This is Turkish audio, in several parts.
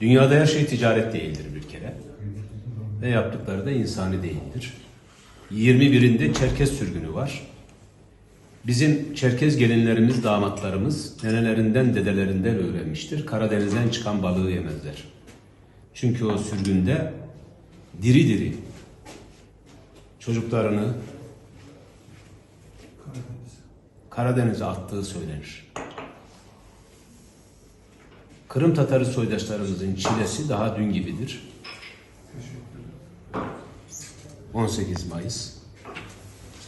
Dünyada her şey ticaret değildir bir kere. Ve yaptıkları da insani değildir. 21'inde Çerkez sürgünü var. Bizim Çerkez gelinlerimiz, damatlarımız nenelerinden, dedelerinden öğrenmiştir. Karadeniz'den çıkan balığı yemezler. Çünkü o sürgünde diri diri çocuklarını Karadeniz'e attığı söylenir. Kırım Tatarı soydaşlarımızın çilesi daha dün gibidir. 18 Mayıs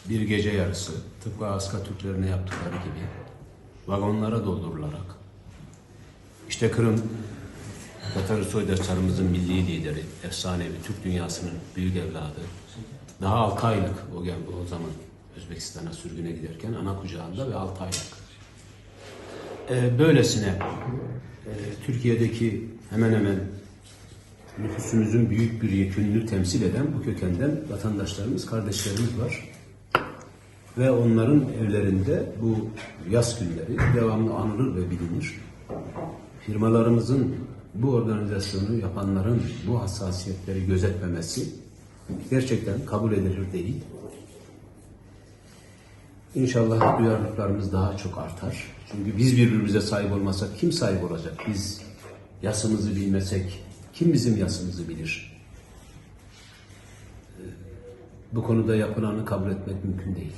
bir gece yarısı tıpkı Aska Türklerine yaptıkları gibi vagonlara doldurularak işte Kırım Tatarı soydaşlarımızın milli lideri, efsanevi Türk dünyasının büyük evladı daha 6 aylık o, o zaman Özbekistan'a sürgüne giderken ana kucağında ve 6 aylık. Ee, böylesine Türkiye'deki hemen hemen nüfusumuzun büyük bir yekününü temsil eden bu kökenden vatandaşlarımız, kardeşlerimiz var. Ve onların evlerinde bu yaz günleri devamlı anılır ve bilinir. Firmalarımızın bu organizasyonu yapanların bu hassasiyetleri gözetmemesi gerçekten kabul edilir değil. İnşallah duyarlılıklarımız daha çok artar. Çünkü biz birbirimize sahip olmasak kim sahip olacak? Biz yasımızı bilmesek kim bizim yasımızı bilir? Ee, Bu konuda yapılanı kabul etmek mümkün değil.